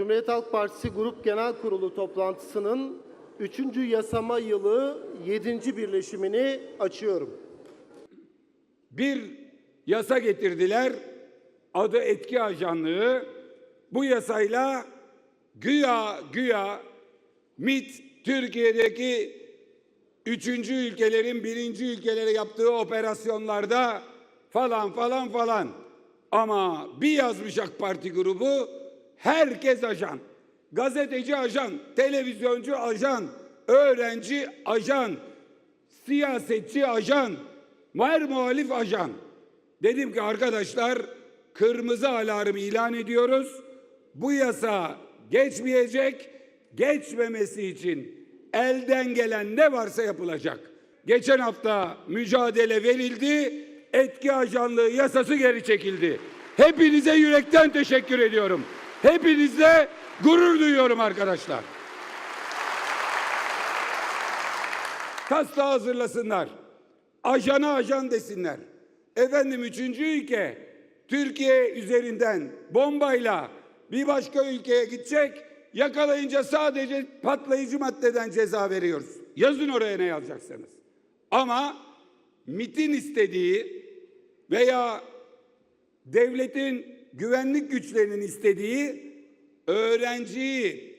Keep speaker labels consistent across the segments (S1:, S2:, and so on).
S1: Cumhuriyet Halk Partisi Grup Genel Kurulu toplantısının 3. yasama yılı 7. birleşimini açıyorum.
S2: bir yasa getirdiler. Adı etki ajanlığı. Bu yasayla güya güya MIT Türkiye'deki üçüncü ülkelerin birinci ülkelere yaptığı operasyonlarda falan falan falan. Ama bir yazmış AK Parti grubu herkes ajan. Gazeteci ajan, televizyoncu ajan, öğrenci ajan, siyasetçi ajan, her muhalif ajan. Dedim ki arkadaşlar kırmızı alarm ilan ediyoruz. Bu yasa geçmeyecek. Geçmemesi için elden gelen ne varsa yapılacak. Geçen hafta mücadele verildi. Etki ajanlığı yasası geri çekildi. Hepinize yürekten teşekkür ediyorum. Hepinizle gurur duyuyorum arkadaşlar. Taslağı hazırlasınlar. Ajana ajan desinler. Efendim üçüncü ülke Türkiye üzerinden bombayla bir başka ülkeye gidecek. Yakalayınca sadece patlayıcı maddeden ceza veriyoruz. Yazın oraya ne yazacaksınız. Ama MIT'in istediği veya devletin güvenlik güçlerinin istediği öğrenciyi,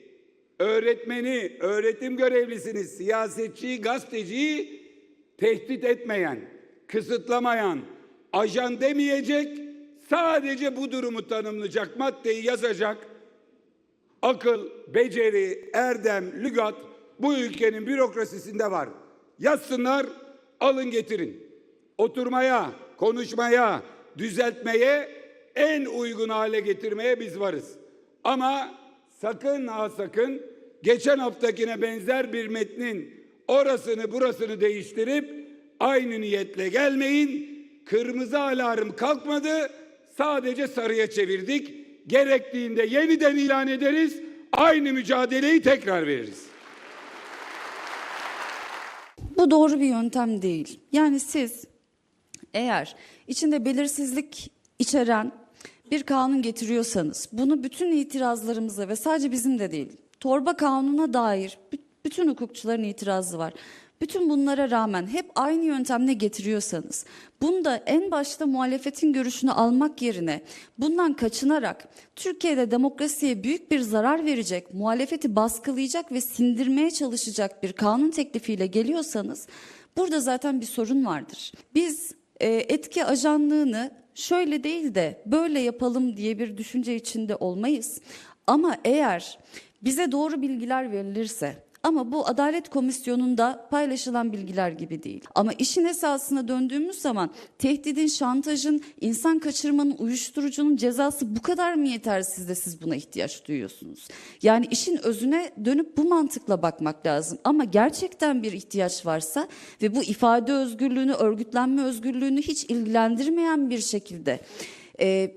S2: öğretmeni, öğretim görevlisini, siyasetçiyi, gazeteciyi tehdit etmeyen, kısıtlamayan, ajan demeyecek, sadece bu durumu tanımlayacak maddeyi yazacak. Akıl, beceri, erdem, lügat bu ülkenin bürokrasisinde var. Yazsınlar, alın getirin. Oturmaya, konuşmaya, düzeltmeye, en uygun hale getirmeye biz varız. Ama sakın ha sakın geçen haftakine benzer bir metnin orasını burasını değiştirip aynı niyetle gelmeyin. Kırmızı alarm kalkmadı. Sadece sarıya çevirdik. Gerektiğinde yeniden ilan ederiz. Aynı mücadeleyi tekrar veririz.
S3: Bu doğru bir yöntem değil. Yani siz eğer içinde belirsizlik içeren bir kanun getiriyorsanız bunu bütün itirazlarımıza ve sadece bizim de değil torba kanuna dair bü- bütün hukukçuların itirazı var. Bütün bunlara rağmen hep aynı yöntemle getiriyorsanız bunda en başta muhalefetin görüşünü almak yerine bundan kaçınarak Türkiye'de demokrasiye büyük bir zarar verecek, muhalefeti baskılayacak ve sindirmeye çalışacak bir kanun teklifiyle geliyorsanız burada zaten bir sorun vardır. Biz e, etki ajanlığını şöyle değil de böyle yapalım diye bir düşünce içinde olmayız. Ama eğer bize doğru bilgiler verilirse ama bu Adalet Komisyonu'nda paylaşılan bilgiler gibi değil. Ama işin esasına döndüğümüz zaman tehdidin, şantajın, insan kaçırmanın, uyuşturucunun cezası bu kadar mı yetersiz de siz buna ihtiyaç duyuyorsunuz? Yani işin özüne dönüp bu mantıkla bakmak lazım. Ama gerçekten bir ihtiyaç varsa ve bu ifade özgürlüğünü, örgütlenme özgürlüğünü hiç ilgilendirmeyen bir şekilde e,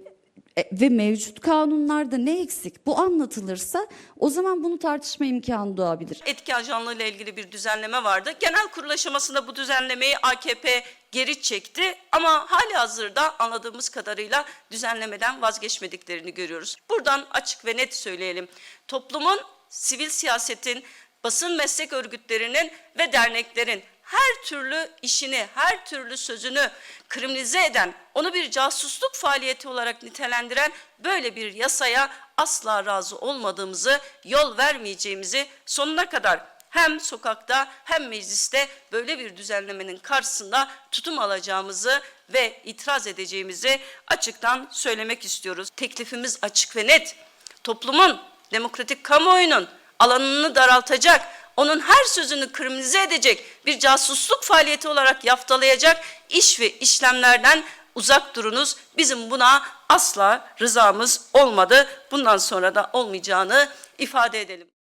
S3: e, ve mevcut kanunlarda ne eksik bu anlatılırsa o zaman bunu tartışma imkanı doğabilir.
S4: etki ajanlığı ile ilgili bir düzenleme vardı. Genel kurul aşamasında bu düzenlemeyi AKP geri çekti ama hali hazırda anladığımız kadarıyla düzenlemeden vazgeçmediklerini görüyoruz. Buradan açık ve net söyleyelim. Toplumun, sivil siyasetin, basın meslek örgütlerinin ve derneklerin her türlü işini, her türlü sözünü kriminalize eden, onu bir casusluk faaliyeti olarak nitelendiren böyle bir yasaya asla razı olmadığımızı, yol vermeyeceğimizi sonuna kadar hem sokakta hem mecliste böyle bir düzenlemenin karşısında tutum alacağımızı ve itiraz edeceğimizi açıktan söylemek istiyoruz. Teklifimiz açık ve net. Toplumun, demokratik kamuoyunun alanını daraltacak, onun her sözünü kriminalize edecek bir casusluk faaliyeti olarak yaftalayacak iş ve işlemlerden uzak durunuz. Bizim buna asla rızamız olmadı. Bundan sonra da olmayacağını ifade edelim.